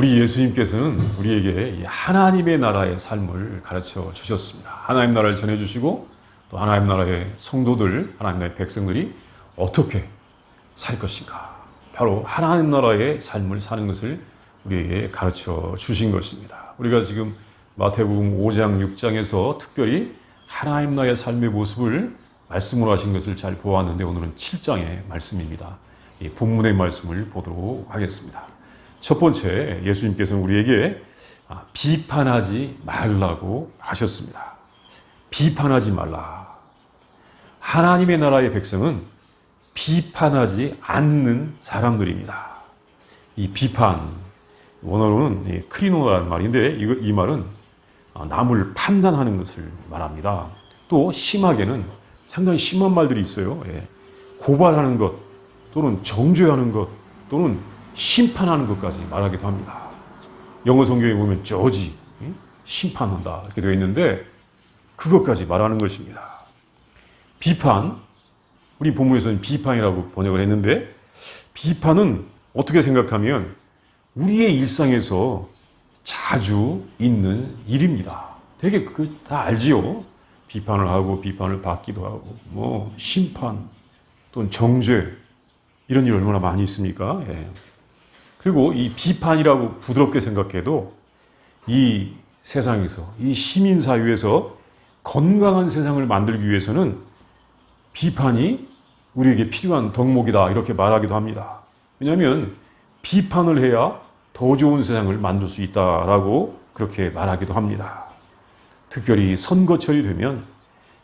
우리 예수님께서는 우리에게 이 하나님의 나라의 삶을 가르쳐 주셨습니다. 하나님 나라를 전해주시고 또 하나님 나라의 성도들, 하나님 나라의 백성들이 어떻게 살 것인가. 바로 하나님 나라의 삶을 사는 것을 우리에게 가르쳐 주신 것입니다. 우리가 지금 마태복음 5장, 6장에서 특별히 하나님 나라의 삶의 모습을 말씀으로 하신 것을 잘 보았는데 오늘은 7장의 말씀입니다. 이 본문의 말씀을 보도록 하겠습니다. 첫 번째, 예수님께서는 우리에게 아, 비판하지 말라고 하셨습니다. 비판하지 말라. 하나님의 나라의 백성은 비판하지 않는 사람들입니다. 이 비판, 원어로는 크리노라는 말인데 이 말은 아, 남을 판단하는 것을 말합니다. 또 심하게는 상당히 심한 말들이 있어요. 예. 고발하는 것, 또는 정죄하는 것, 또는 심판하는 것까지 말하기도 합니다. 영어 성경에 보면 저지, 예? 심판한다 이렇게 되어 있는데 그것까지 말하는 것입니다. 비판, 우리 본문에서는 비판이라고 번역을 했는데 비판은 어떻게 생각하면 우리의 일상에서 자주 있는 일입니다. 되게 그 다 알지요. 비판을 하고 비판을 받기도 하고 뭐 심판 또는 정죄 이런 일 얼마나 많이 있습니까? 예. 그리고 이 비판이라고 부드럽게 생각해도 이 세상에서 이 시민 사회에서 건강한 세상을 만들기 위해서는 비판이 우리에게 필요한 덕목이다 이렇게 말하기도 합니다. 왜냐하면 비판을 해야 더 좋은 세상을 만들 수 있다라고 그렇게 말하기도 합니다. 특별히 선거철이 되면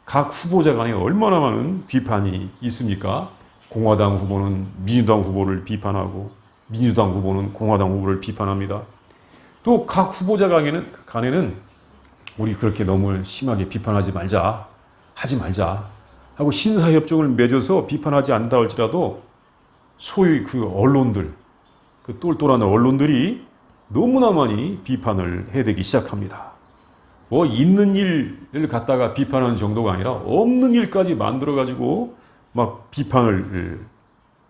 각 후보자 간에 얼마나 많은 비판이 있습니까? 공화당 후보는 민주당 후보를 비판하고 민주당 후보는 공화당 후보를 비판합니다. 또 각 후보자 간에는, 간에는 우리 그렇게 너무 심하게 비판하지 말자, 하지 말자 하고 신사협정을 맺어서 비판하지 않다 할지라도 소위 그 언론들, 그 똘똘한 언론들이 너무나 많이 비판을 해대기 시작합니다. 뭐 있는 일을 갖다가 비판하는 정도가 아니라 없는 일까지 만들어 가지고 막 비판을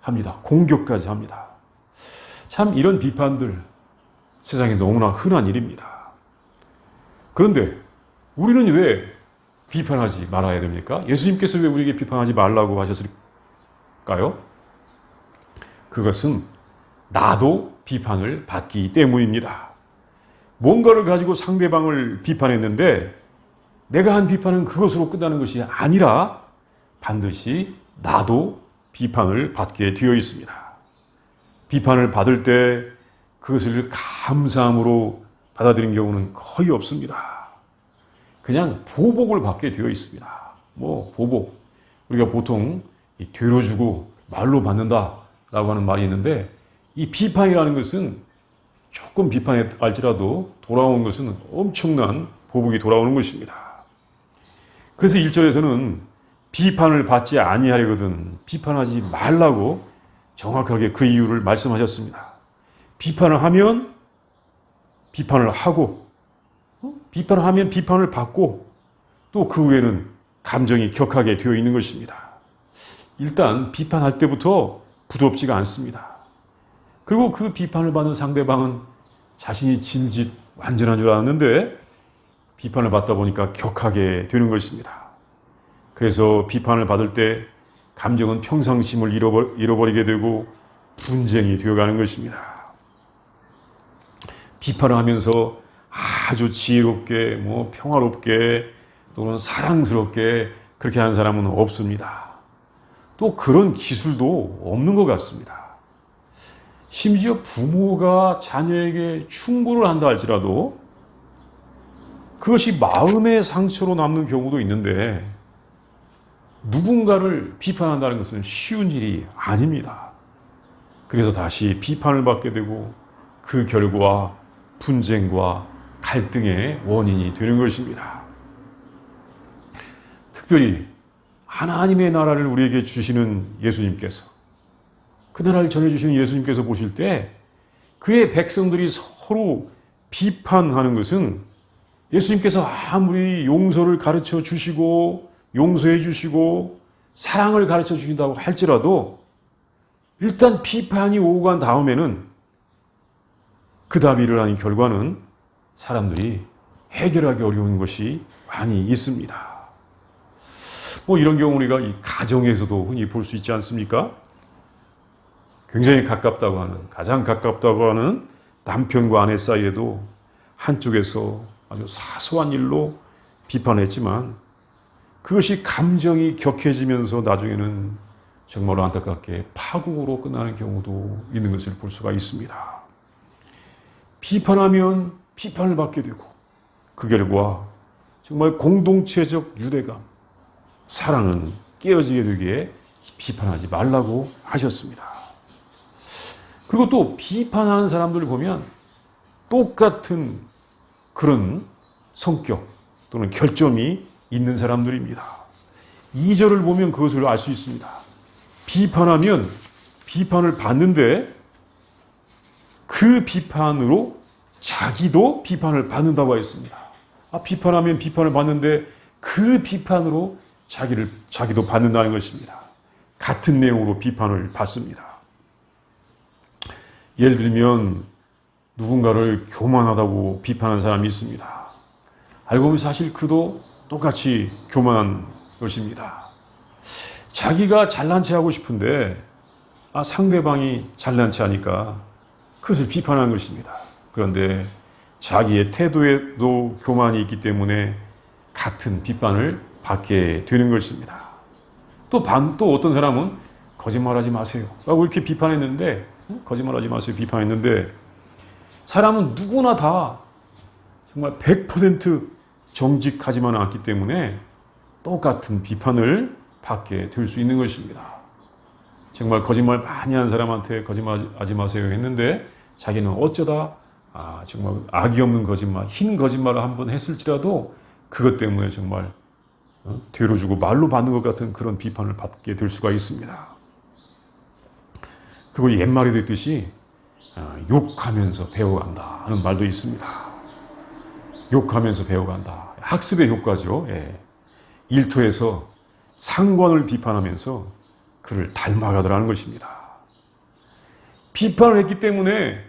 합니다. 공격까지 합니다. 참 이런 비판들 세상에 너무나 흔한 일입니다. 그런데 우리는 왜 비판하지 말아야 됩니까? 예수님께서 왜 우리에게 비판하지 말라고 하셨을까요? 그것은 나도 비판을 받기 때문입니다. 뭔가를 가지고 상대방을 비판했는데 내가 한 비판은 그것으로 끝나는 것이 아니라 반드시 나도 비판을 받게 되어 있습니다. 비판을 받을 때 그것을 감사함으로 받아들인 경우는 거의 없습니다. 그냥 보복을 받게 되어 있습니다. 뭐 보복 우리가 보통 이 되로 주고 말로 받는다라고 하는 말이 있는데 이 비판이라는 것은 조금 비판할지라도 돌아온 것은 엄청난 보복이 돌아오는 것입니다. 그래서 1절에서는 비판을 받지 아니하려거든 비판하지 말라고 정확하게 그 이유를 말씀하셨습니다. 비판을 하면 비판을 하고 어? 비판을 하면 비판을 받고 또 그 후에는 감정이 격하게 되어 있는 것입니다. 일단 비판할 때부터 부드럽지가 않습니다. 그리고 그 비판을 받는 상대방은 자신이 진짓 완전한 줄 알았는데 비판을 받다 보니까 격하게 되는 것입니다. 그래서 비판을 받을 때 감정은 평상심을 잃어버리 게 되고 분쟁이 되어가는 것입니다. 비판을 하면서 아주 지혜롭게, 뭐 평화롭게 또는 사랑스럽게 그렇게 하는 사람은 없습니다. 또 그런 기술도 없는 것 같습니다. 심지어 부모가 자녀에게 충고를 한다 할지라도 그것이 마음의 상처로 남는 경우도 있는데 누군가를 비판한다는 것은 쉬운 일이 아닙니다. 그래서 다시 비판을 받게 되고 그 결과 분쟁과 갈등의 원인이 되는 것입니다. 특별히 하나님의 나라를 우리에게 주시는 예수님께서 그 나라를 전해주시는 예수님께서 보실 때 그의 백성들이 서로 비판하는 것은 예수님께서 아무리 용서를 가르쳐 주시고 용서해 주시고 사랑을 가르쳐 주신다고 할지라도 일단 비판이 오고 간 다음에는 그 답이 일어나는 결과는 사람들이 해결하기 어려운 것이 많이 있습니다. 뭐 이런 경우 우리가 이 가정에서도 흔히 볼 수 있지 않습니까? 굉장히 가깝다고 하는, 가장 가깝다고 하는 남편과 아내 사이에도 한쪽에서 아주 사소한 일로 비판했지만 그것이 감정이 격해지면서 나중에는 정말로 안타깝게 파국으로 끝나는 경우도 있는 것을 볼 수가 있습니다. 비판하면 비판을 받게 되고 그 결과 정말 공동체적 유대감, 사랑은 깨어지게 되기에 비판하지 말라고 하셨습니다. 그리고 또 비판하는 사람들을 보면 똑같은 그런 성격 또는 결점이 있는 사람들입니다. 2절을 보면 그것을 알 수 있습니다. 비판하면 비판을 받는데 그 비판으로 자기도 비판을 받는다고 했습니다. 아, 비판하면 비판을 받는데 그 비판으로 자기를 자기도 받는다는 것입니다. 같은 내용으로 비판을 받습니다. 예를 들면 누군가를 교만하다고 비판한 사람이 있습니다. 알고 보면 사실 그도 똑같이 교만한 것입니다. 자기가 잘난 체 하고 싶은데 아, 상대방이 잘난 체 하니까 그것을 비판하는 것입니다. 그런데 자기의 태도에도 교만이 있기 때문에 같은 비판을 받게 되는 것입니다. 또 반, 또 어떤 사람은 거짓말하지 마세요. 라고 이렇게 비판했는데, 거짓말하지 마세요. 비판했는데, 사람은 누구나 다 정말 100% 정직하지만 않기 때문에 똑같은 비판을 받게 될 수 있는 것입니다. 정말 거짓말 많이 한 사람한테 거짓말하지 마세요 했는데 자기는 어쩌다 아, 정말 악이 없는 거짓말, 흰 거짓말을 한 번 했을지라도 그것 때문에 정말 어? 뒤로 주고 말로 받는 것 같은 그런 비판을 받게 될 수가 있습니다. 그리고 옛말에 듣듯이 어, 욕하면서 배워간다 하는 말도 있습니다. 욕하면서 배워간다. 학습의 효과죠. 예. 일터에서 상관을 비판하면서 그를 닮아가더라는 것입니다. 비판을 했기 때문에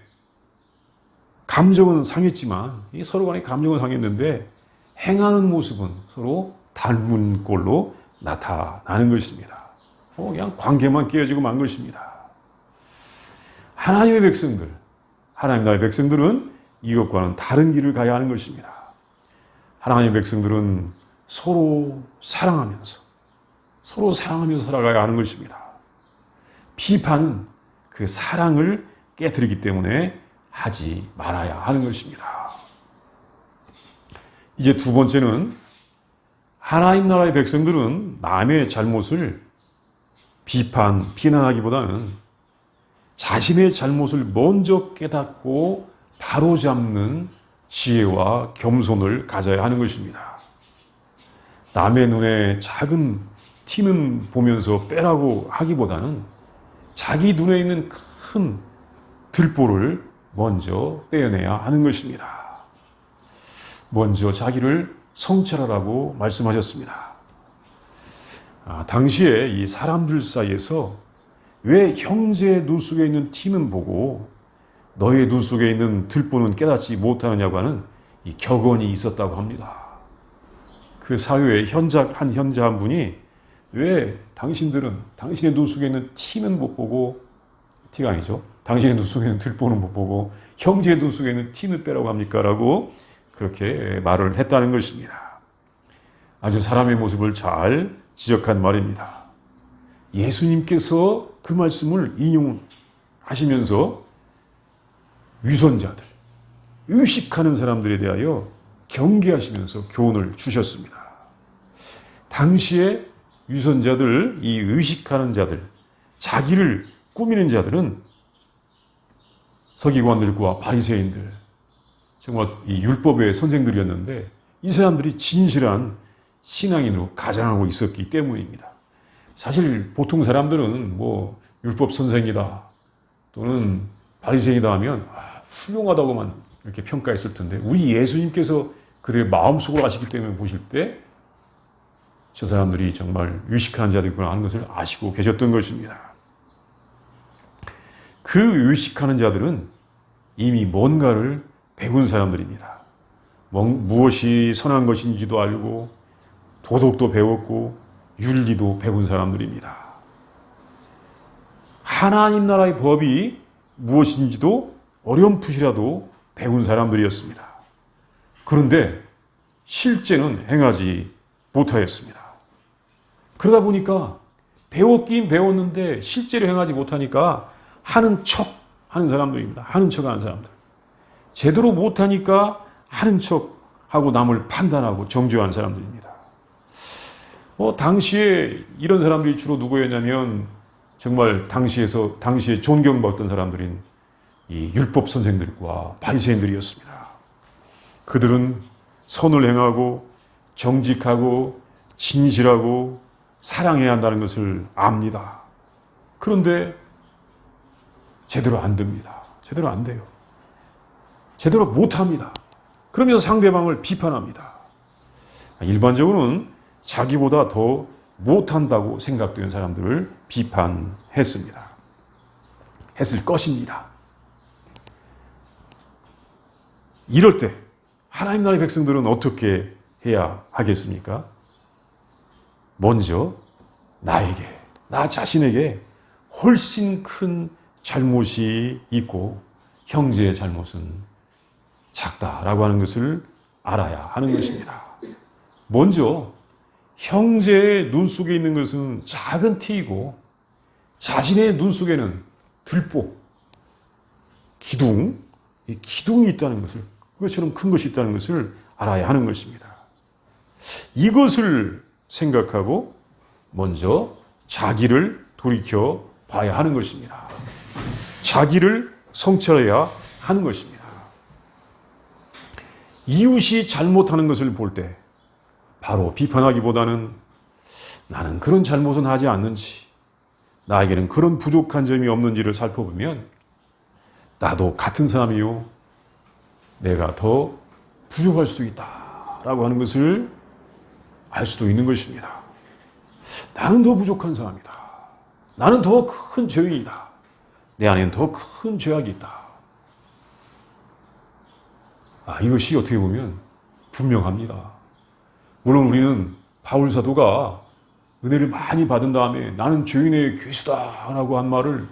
감정은 상했지만 서로 간에 감정은 상했는데 행하는 모습은 서로 닮은 꼴로 나타나는 것입니다. 어, 그냥 관계만 깨어지고 만 것입니다. 하나님의 백성들, 하나님 나라의 백성들은 이것과는 다른 길을 가야 하는 것입니다. 하나님의 백성들은 서로 사랑하면서 서로 사랑하면서 살아가야 하는 것입니다. 비판은 그 사랑을 깨뜨리기 때문에 하지 말아야 하는 것입니다. 이제 두 번째는 하나님 나라의 백성들은 남의 잘못을 비판, 비난하기보다는 자신의 잘못을 먼저 깨닫고 바로잡는 지혜와 겸손을 가져야 하는 것입니다. 남의 눈에 작은 티는 보면서 빼라고 하기보다는 자기 눈에 있는 큰 들보를 먼저 떼어내야 하는 것입니다. 먼저 자기를 성찰하라고 말씀하셨습니다. 아, 당시에 이 사람들 사이에서 왜 형제의 눈 속에 있는 티는 보고 너의 눈 속에 있는 들보는 깨닫지 못하느냐고 하는 이 격언이 있었다고 합니다. 그 사회의 현자, 한 현자 한 분이 왜 당신들은 당신의 눈 속에 있는 티는 못 보고 티가 아니죠. 당신의 눈 속에 있는 들보는 못 보고 형제의 눈 속에 있는 티는 빼라고 합니까? 라고 그렇게 말을 했다는 것입니다. 아주 사람의 모습을 잘 지적한 말입니다. 예수님께서 그 말씀을 인용하시면서 위선자들, 의식하는 사람들에 대하여 경계하시면서 교훈을 주셨습니다. 당시에 위선자들, 이 의식하는 자들, 자기를 꾸미는 자들은 서기관들과 바리새인들, 정말 이 율법의 선생들이었는데 이 사람들이 진실한 신앙인으로 가장하고 있었기 때문입니다. 사실 보통 사람들은 뭐 율법 선생이다 또는 바리새인이다 하면 아, 훌륭하다고만 이렇게 평가했을 텐데 우리 예수님께서 그들의 마음속으로 아시기 때문에 보실 때 저 사람들이 정말 유식한 자들이구나 하는 것을 아시고 계셨던 것입니다. 그 의식하는 자들은 이미 뭔가를 배운 사람들입니다. 뭐- 무엇이 선한 것인지도 알고 도덕도 배웠고 윤리도 배운 사람들입니다. 하나님 나라의 법이 무엇인지도 어렴풋이라도 배운 사람들이었습니다. 그런데 실제는 행하지 못하였습니다. 그러다 보니까 배웠긴 배웠는데 실제로 행하지 못하니까 하는 척 하는 사람들입니다. 하는 척 하는 사람들. 제대로 못하니까 하는 척 하고 남을 판단하고 정죄하는 사람들입니다. 어, 당시에 이런 사람들이 주로 누구였냐면 정말 당시에서 당시에 존경받던 사람들인 이 율법 선생들과 바리새인들이었습니다. 그들은 선을 행하고 정직하고 진실하고 사랑해야 한다는 것을 압니다. 그런데 제대로 안 됩니다. 제대로 안 돼요. 제대로 못 합니다. 그러면서 상대방을 비판합니다. 일반적으로는 자기보다 더 못한다고 생각되는 사람들을 비판했습니다. 했을 것입니다. 이럴 때 하나님 나라의 백성들은 어떻게 해야 하겠습니까? 먼저 나에게, 나 자신에게 훨씬 큰 잘못이 있고 형제의 잘못은 작다라고 하는 것을 알아야 하는 것입니다. 먼저 형제의 눈 속에 있는 것은 작은 티이고 자신의 눈 속에는 들보, 기둥, 이 기둥이 있다는 것을 그것처럼 큰 것이 있다는 것을 알아야 하는 것입니다. 이것을 생각하고 먼저 자기를 돌이켜 봐야 하는 것입니다. 자기를 성찰해야 하는 것입니다. 이웃이 잘못하는 것을 볼 때 바로 비판하기보다는 나는 그런 잘못은 하지 않는지 나에게는 그런 부족한 점이 없는지를 살펴보면 나도 같은 사람이요 내가 더 부족할 수도 있다 라고 하는 것을 알 수도 있는 것입니다. 나는 더 부족한 사람이다. 나는 더 큰 죄인이다. 내 안에는 더 큰 죄악이 있다. 아, 이것이 어떻게 보면 분명합니다. 물론 우리는 바울 사도가 은혜를 많이 받은 다음에 나는 죄인의 괴수다 라고 한 말을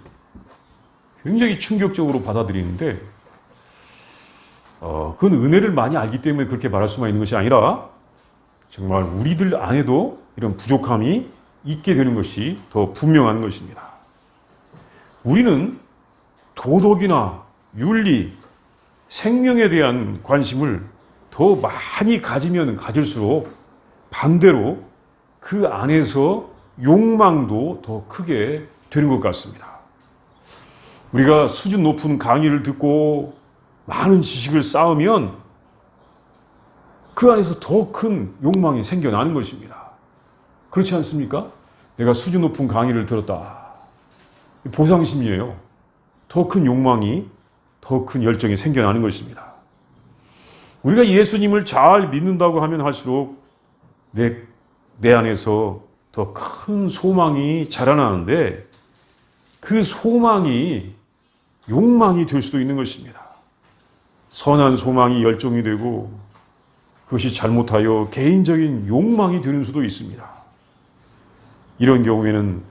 굉장히 충격적으로 받아들이는데 어, 그건 은혜를 많이 알기 때문에 그렇게 말할 수만 있는 것이 아니라 정말 우리들 안에도 이런 부족함이 있게 되는 것이 더 분명한 것입니다. 우리는 도덕이나 윤리, 생명에 대한 관심을 더 많이 가지면 가질수록 반대로 그 안에서 욕망도 더 크게 되는 것 같습니다. 우리가 수준 높은 강의를 듣고 많은 지식을 쌓으면 그 안에서 더 큰 욕망이 생겨나는 것입니다. 그렇지 않습니까? 내가 수준 높은 강의를 들었다. 보상심이에요. 더 큰 욕망이, 더 큰 열정이 생겨나는 것입니다. 우리가 예수님을 잘 믿는다고 하면 할수록 내, 내 안에서 더 큰 소망이 자라나는데 그 소망이 욕망이 될 수도 있는 것입니다. 선한 소망이 열정이 되고 그것이 잘못하여 개인적인 욕망이 되는 수도 있습니다. 이런 경우에는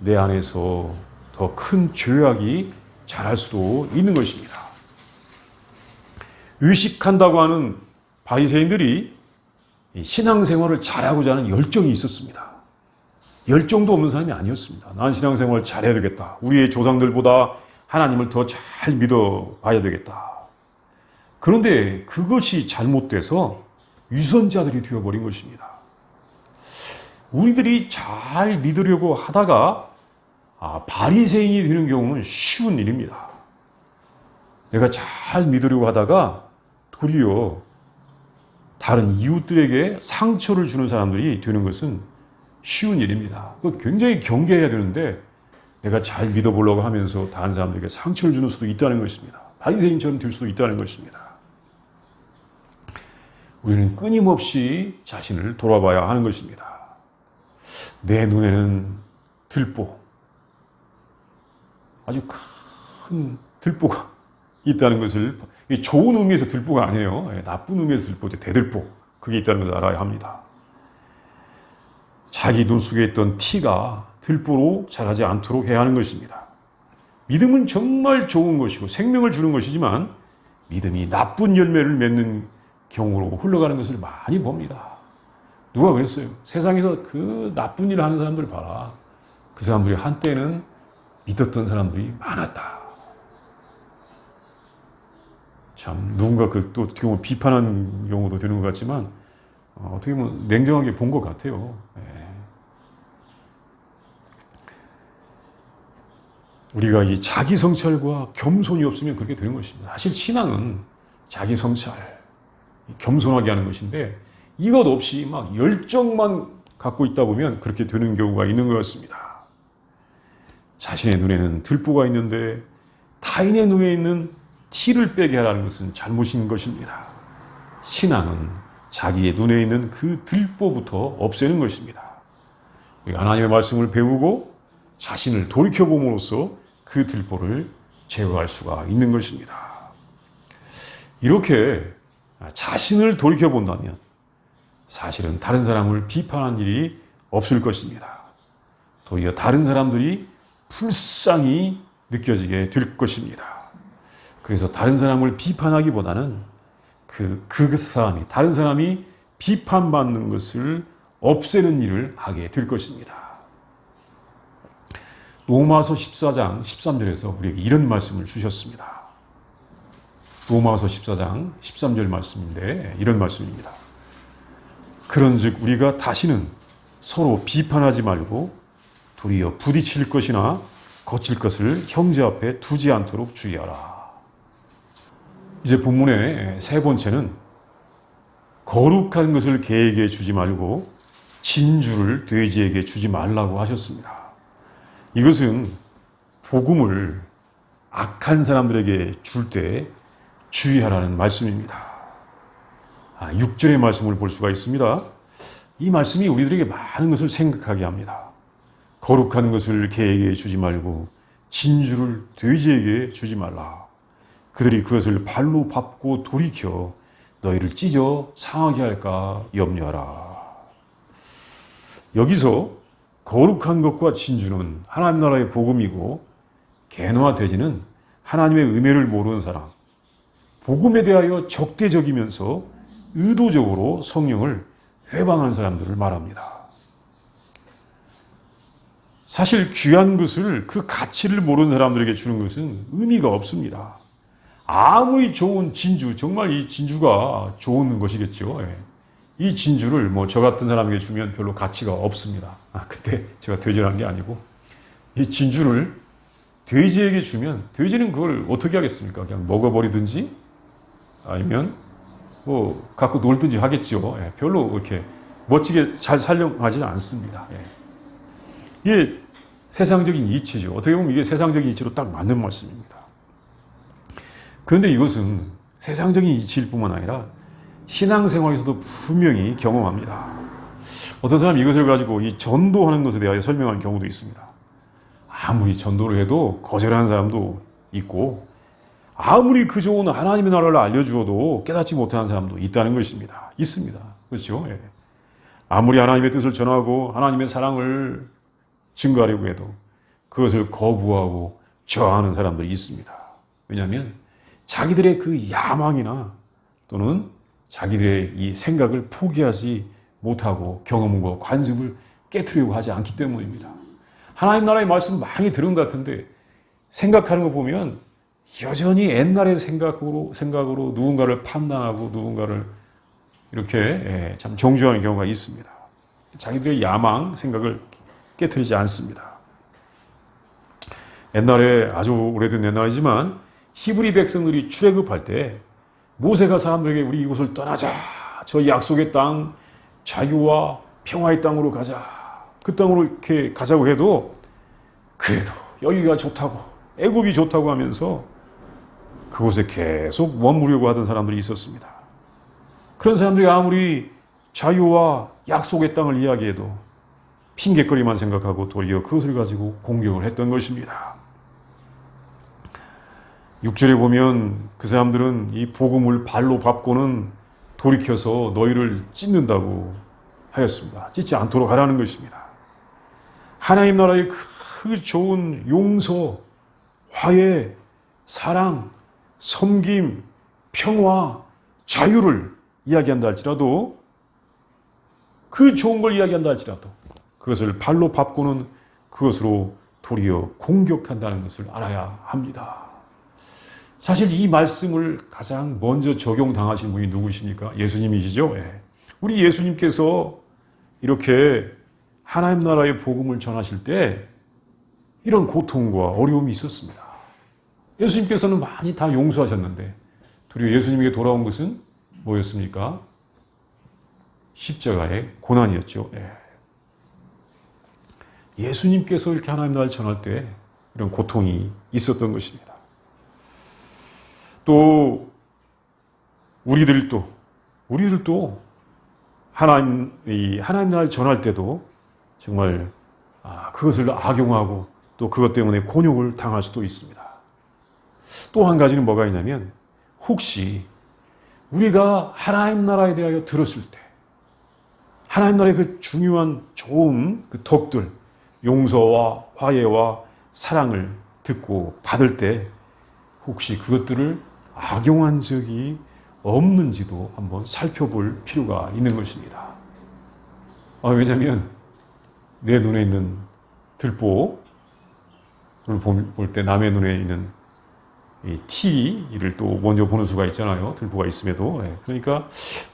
내 안에서 더 큰 죄악이 자랄 수도 있는 것입니다. 의식한다고 하는 바리새인들이 신앙생활을 잘하고자 하는 열정이 있었습니다. 열정도 없는 사람이 아니었습니다. 난 신앙생활을 잘해야 되겠다. 우리의 조상들보다 하나님을 더 잘 믿어 봐야 되겠다. 그런데 그것이 잘못돼서 유선자들이 되어버린 것입니다. 우리들이 잘 믿으려고 하다가 아, 바리새인이 되는 경우는 쉬운 일입니다. 내가 잘 믿으려고 하다가 도리어 다른 이웃들에게 상처를 주는 사람들이 되는 것은 쉬운 일입니다. 그 굉장히 경계해야 되는데 내가 잘 믿어보려고 하면서 다른 사람들에게 상처를 주는 수도 있다는 것입니다. 바리새인처럼 될 수도 있다는 것입니다. 우리는 끊임없이 자신을 돌아봐야 하는 것입니다. 내 눈에는 들보, 아주 큰 들보가 있다는 것을 이 좋은 의미에서 들보가 아니에요. 예, 나쁜 의미에서 들보, 대들보 그게 있다는 것을 알아야 합니다. 자기 눈 속에 있던 티가 들보로 자라지 않도록 해야 하는 것입니다. 믿음은 정말 좋은 것이고 생명을 주는 것이지만 믿음이 나쁜 열매를 맺는 경우로 흘러가는 것을 많이 봅니다. 누가 그랬어요? 세상에서 그 나쁜 일을 하는 사람들 봐라. 그 사람들이 한때는 믿었던 사람들이 많았다. 참 누군가 그 또 어떻게 보면 비판한 경우도 되는 것 같지만 어, 떻게 보면 냉정하게 본 것 같아요. 예. 우리가 이 자기 성찰과 겸손이 없으면 그렇게 되는 것입니다. 사실 신앙은 자기 성찰, 겸손하게 하는 것인데 이것 없이 막 열정만 갖고 있다 보면 그렇게 되는 경우가 있는 것 같습니다. 자신의 눈에는 들보가 있는데 타인의 눈에 있는 티를 빼게 하라는 것은 잘못인 것입니다. 신앙은 자기의 눈에 있는 그 들보부터 없애는 것입니다. 하나님의 말씀을 배우고 자신을 돌이켜봄으로써 그 들보를 제거할 수가 있는 것입니다. 이렇게 자신을 돌이켜본다면 사실은 다른 사람을 비판한 일이 없을 것입니다. 도리어 다른 사람들이 불쌍히 느껴지게 될 것입니다. 그래서 다른 사람을 비판하기보다는 그, 그 사람이, 다른 사람이 비판받는 것을 없애는 일을 하게 될 것입니다. 로마서 14장 13절에서 우리에게 이런 말씀을 주셨습니다. 로마서 14장 13절 말씀인데 이런 말씀입니다. 그런즉 우리가 다시는 서로 비판하지 말고 도리어 부딪힐 것이나 거칠 것을 형제 앞에 두지 않도록 주의하라. 이제 본문의 세 번째는 거룩한 것을 개에게 주지 말고 진주를 돼지에게 주지 말라고 하셨습니다. 이것은 복음을 악한 사람들에게 줄 때 주의하라는 말씀입니다. 아, 6절의 말씀을 볼 수가 있습니다. 이 말씀이 우리들에게 많은 것을 생각하게 합니다. 거룩한 것을 개에게 주지 말고 진주를 돼지에게 주지 말라. 그들이 그것을 발로 밟고 돌이켜 너희를 찢어 상하게 할까 염려하라. 여기서 거룩한 것과 진주는 하나님 나라의 복음이고 개노와 돼지는 하나님의 은혜를 모르는 사람, 복음에 대하여 적대적이면서 의도적으로 성령을 회방한 사람들을 말합니다. 사실 귀한 것을 그 가치를 모르는 사람들에게 주는 것은 의미가 없습니다. 아무리 좋은 진주, 정말 이 진주가 좋은 것이겠죠. 예. 이 진주를 뭐 저 같은 사람에게 주면 별로 가치가 없습니다. 아, 그때 제가 돼지란 게 아니고 이 진주를 돼지에게 주면 돼지는 그걸 어떻게 하겠습니까? 그냥 먹어버리든지 아니면 뭐 갖고 놀든지 하겠죠. 예, 별로 이렇게 멋지게 잘 살려하지는 않습니다. 예. 이게 세상적인 이치죠. 어떻게 보면 이게 세상적인 이치로 딱 맞는 말씀입니다. 그런데 이것은 세상적인 이치일 뿐만 아니라 신앙생활에서도 분명히 경험합니다. 어떤 사람이 이것을 가지고 이 전도하는 것에 대하여 설명하는 경우도 있습니다. 아무리 전도를 해도 거절하는 사람도 있고, 아무리 그 좋은 하나님의 나라를 알려주어도 깨닫지 못하는 사람도 있다는 것입니다. 있습니다. 그렇죠? 예. 아무리 하나님의 뜻을 전하고 하나님의 사랑을 증거하려고 해도 그것을 거부하고 저하는 사람들이 있습니다. 왜냐하면 자기들의 그 야망이나 또는 자기들의 이 생각을 포기하지 못하고 경험과 관습을 깨뜨리고 하지 않기 때문입니다. 하나님 나라의 말씀 많이 들은 것 같은데 생각하는 거 보면 여전히 옛날의 생각으로 생각으로 누군가를 판단하고 누군가를 이렇게 예, 참 정죄하는 경우가 있습니다. 자기들의 야망 생각을 깨뜨리지 않습니다. 옛날에 아주 오래된 옛날이지만 히브리 백성들이 출애굽할 때 모세가 사람들에게 우리 이곳을 떠나자 저 약속의 땅 자유와 평화의 땅으로 가자 그 땅으로 이렇게 가자고 해도 그래도 여기가 좋다고 애굽이 좋다고 하면서 그곳에 계속 머무려고 하던 사람들이 있었습니다. 그런 사람들이 아무리 자유와 약속의 땅을 이야기해도 핑계거리만 생각하고 도리어 그것을 가지고 공격을 했던 것입니다. 6절에 보면 그 사람들은 이 복음을 발로 밟고는 돌이켜서 너희를 찢는다고 하였습니다. 찢지 않도록 하라는 것입니다. 하나님 나라의 그 좋은 용서, 화해, 사랑, 섬김, 평화, 자유를 이야기한다 할지라도 그 좋은 걸 이야기한다 할지라도 그것을 발로 밟고는 그것으로 도리어 공격한다는 것을 알아야 합니다. 사실 이 말씀을 가장 먼저 적용당하신 분이 누구십니까? 예수님이시죠? 예. 우리 예수님께서 이렇게 하나님 나라의 복음을 전하실 때 이런 고통과 어려움이 있었습니다. 예수님께서는 많이 다 용서하셨는데 도리어 예수님에게 돌아온 것은 뭐였습니까? 십자가의 고난이었죠. 예. 예수님께서 이렇게 하나님 나라를 전할 때 이런 고통이 있었던 것입니다. 또 우리들도 우리들도 하나님 이 하나님 나라를 전할 때도 정말 아, 그것을 악용하고 또 그것 때문에 곤욕을 당할 수도 있습니다. 또 한 가지는 뭐가 있냐면 혹시 우리가 하나님 나라에 대하여 들었을 때 하나님 나라의 그 중요한 좋은 그 덕들 용서와 화해와 사랑을 듣고 받을 때 혹시 그것들을 악용한 적이 없는지도 한번 살펴볼 필요가 있는 것입니다. 아, 왜냐하면 내 눈에 있는 들보를 볼 때 남의 눈에 있는 이 T를 또 먼저 보는 수가 있잖아요. 들보가 있음에도. 예, 그러니까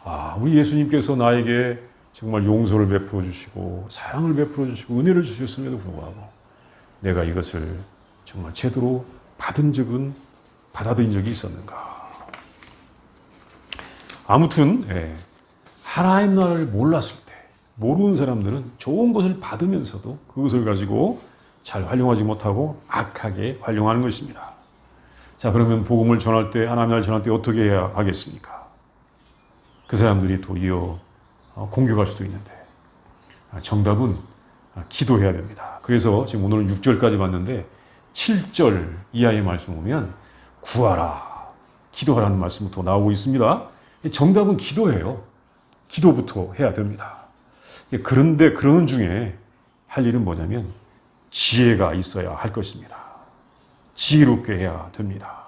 아, 우리 예수님께서 나에게 정말 용서를 베풀어 주시고 사랑을 베풀어 주시고 은혜를 주셨음에도 불구하고 내가 이것을 정말 제대로 받은 적은 받아들인 적이 있었는가? 아무튼 예, 하나님 나라를 몰랐을 때 모르는 사람들은 좋은 것을 받으면서도 그것을 가지고 잘 활용하지 못하고 악하게 활용하는 것입니다. 자 그러면 복음을 전할 때 하나님 나라를 전할 때 어떻게 해야 하겠습니까? 그 사람들이 도리어 어, 공격할 수도 있는데 아, 정답은 아, 기도해야 됩니다. 그래서 지금 오늘은 6절까지 봤는데 7절 이하의 말씀 보면 구하라 기도하라는 말씀부터 나오고 있습니다. 정답은 기도예요. 기도부터 해야 됩니다. 그런데 그러는 중에 할 일은 뭐냐면 지혜가 있어야 할 것입니다. 지혜롭게 해야 됩니다.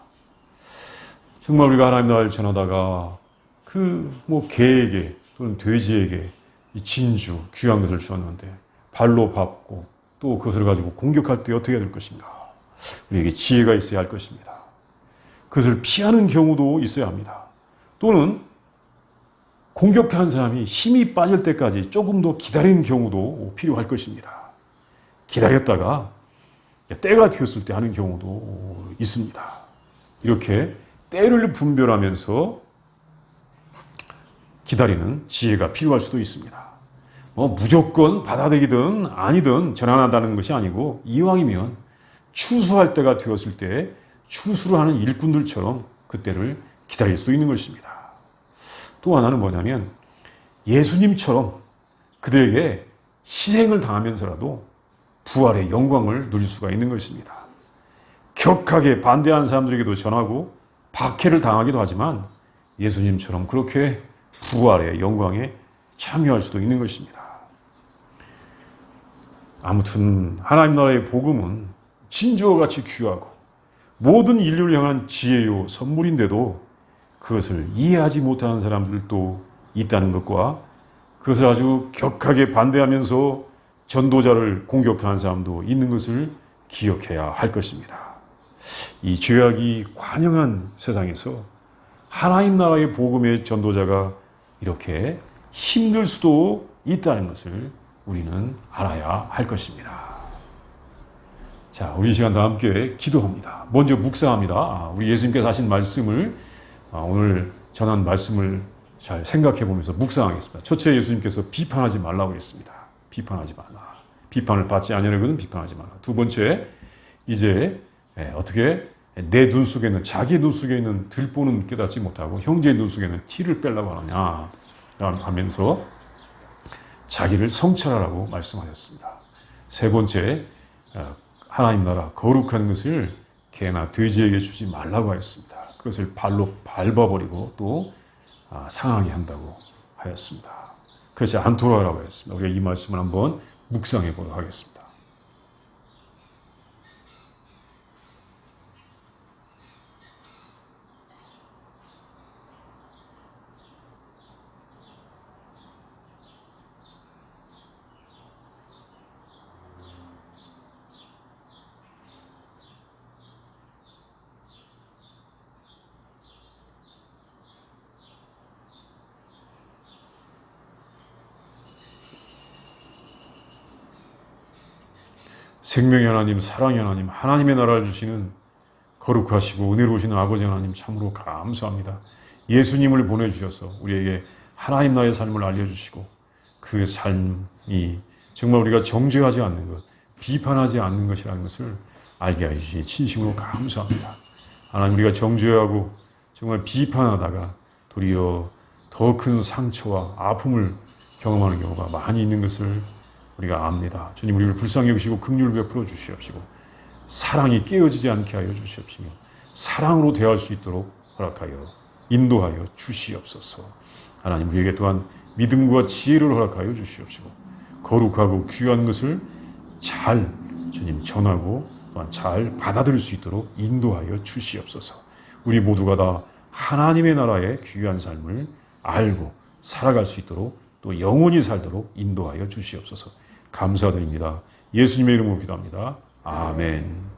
정말 우리가 하나님 나라를 전하다가 그 뭐 개에게 또는 돼지에게 이 진주 귀한 것을 주었는데 발로 밟고 또 그것을 가지고 공격할 때 어떻게 해야 될 것인가? 우리에게 지혜가 있어야 할 것입니다. 그것을 피하는 경우도 있어야 합니다. 또는 공격한 사람이 힘이 빠질 때까지 조금 더 기다리는 경우도 필요할 것입니다. 기다렸다가 때가 되었을 때 하는 경우도 있습니다. 이렇게 때를 분별하면서 기다리는 지혜가 필요할 수도 있습니다. 뭐 무조건 받아들이든 아니든 전환한다는 것이 아니고 이왕이면 추수할 때가 되었을 때 추수를 하는 일꾼들처럼 그때를 기다릴 수 있는 것입니다. 또 하나는 뭐냐면 예수님처럼 그들에게 희생을 당하면서라도 부활의 영광을 누릴 수가 있는 것입니다. 격하게 반대한 사람들에게도 전하고 박해를 당하기도 하지만 예수님처럼 그렇게 부활의 영광에 참여할 수도 있는 것입니다. 아무튼 하나님 나라의 복음은 진주와 같이 귀하고 모든 인류를 향한 지혜요 선물인데도 그것을 이해하지 못하는 사람들도 있다는 것과 그것을 아주 격하게 반대하면서 전도자를 공격하는 사람도 있는 것을 기억해야 할 것입니다. 이 죄악이 관영한 세상에서 하나님 나라의 복음의 전도자가 이렇게 힘들 수도 있다는 것을 우리는 알아야 할 것입니다. 자, 우리 시간 다 함께 기도합니다. 먼저 묵상합니다. 아, 우리 예수님께서 하신 말씀을 아, 오늘 전한 말씀을 잘 생각해 보면서 묵상하겠습니다. 첫째 예수님께서 비판하지 말라고 했습니다. 비판하지 말라. 비판을 받지 않으려거든 비판하지 말라. 두 번째 이제 예, 어떻게 내 눈 속에 있는 자기 눈 속에 있는 들보는 깨닫지 못하고 형제의 눈 속에 있는 티를 빼려고 하느냐 하면서 자기를 성찰하라고 말씀하셨습니다. 세 번째 어, 하나님 나라 거룩한 것을 개나 돼지에게 주지 말라고 하였습니다. 그것을 발로 밟아버리고 또 아, 상하게 한다고 하였습니다. 그렇지 않도록 하라고 했습니다. 우리가 이 말씀을 한번 묵상해 보도록 하겠습니다. 생명의 하나님, 사랑의 하나님, 하나님의 나라를 주시는 거룩하시고 은혜로우신 아버지 하나님 참으로 감사합니다. 예수님을 보내주셔서 우리에게 하나님 나의 삶을 알려주시고 그 삶이 정말 우리가 정죄하지 않는 것, 비판하지 않는 것이라는 것을 알게 해주시니 진심으로 감사합니다. 하나님 우리가 정죄하고 정말 비판하다가 도리어 더 큰 상처와 아픔을 경험하는 경우가 많이 있는 것을 우리가 압니다. 주님 우리를 불쌍히 여기시고 긍휼을 베풀어 주시옵시고 사랑이 깨어지지 않게 하여 주시옵시며 사랑으로 대할 수 있도록 허락하여 인도하여 주시옵소서. 하나님 우리에게 또한 믿음과 지혜를 허락하여 주시옵시고 거룩하고 귀한 것을 잘 주님 전하고 또한 잘 받아들일 수 있도록 인도하여 주시옵소서. 우리 모두가 다 하나님의 나라의 귀한 삶을 알고 살아갈 수 있도록 또 영원히 살도록 인도하여 주시옵소서. 감사드립니다. 예수님의 이름으로 기도합니다. 아멘.